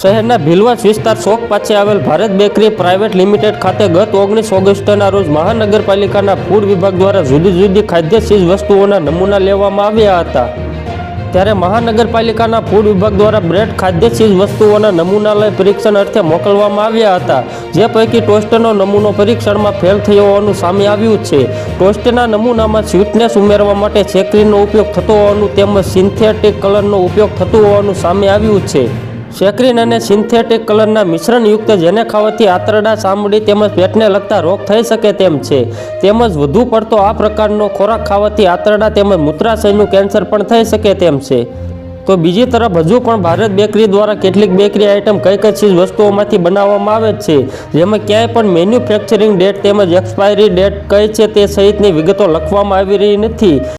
શહેરના ભીલવાસ વિસ્તાર ચોક પાસે આવેલ ભારત બેકરી પ્રાઇવેટ લિમિટેડ ખાતે ગત ઓગણીસ ઓગસ્ટના રોજ મહાનગરપાલિકાના ફૂડ વિભાગ દ્વારા જુદી જુદી ખાદ્ય ચીજ વસ્તુઓના નમૂના લેવામાં આવ્યા હતા. ત્યારે મહાનગરપાલિકાના ફૂડ વિભાગ દ્વારા બ્રેડ ખાદ્ય ચીજ વસ્તુઓના નમૂના લઈ પરીક્ષણ અર્થે મોકલવામાં આવ્યા હતા, જે પૈકી ટોસ્ટનો નમૂનો પરીક્ષણમાં ફેલ થયો હોવાનું સામે આવ્યું છે. ટોસ્ટના નમૂનામાં સ્વીટનેસ ઉમેરવા માટે છેકરીનો ઉપયોગ થતો હોવાનું તેમજ સિન્થેટિક કલરનો ઉપયોગ થતો હોવાનું સામે આવ્યું છે. સેક્રીન અને સિન્થેટિક કલરના મિશ્રણયુક્ત જેને ખાવાથી આંતરડા, ચામડી તેમજ પેટને લગતા રોગ થઈ શકે તેમ છે. તેમજ વધુ પડતો આ પ્રકારનો ખોરાક ખાવાથી આંતરડા તેમજ મૂત્રાશયનું કેન્સર પણ થઈ શકે તેમ છે. તો બીજી તરફ હજુ પણ ભારત બેકરી દ્વારા કેટલીક બેકરી આઇટમ કઈ કઈ ચીજ વસ્તુઓમાંથી બનાવવામાં આવે છે? જેમાં ક્યાંય પણ મેન્યુફેક્ચરિંગ ડેટ તેમજ એક્સપાયરી ડેટ કઈ છે તે સહિતની વિગતો લખવામાં આવી રહી નથી.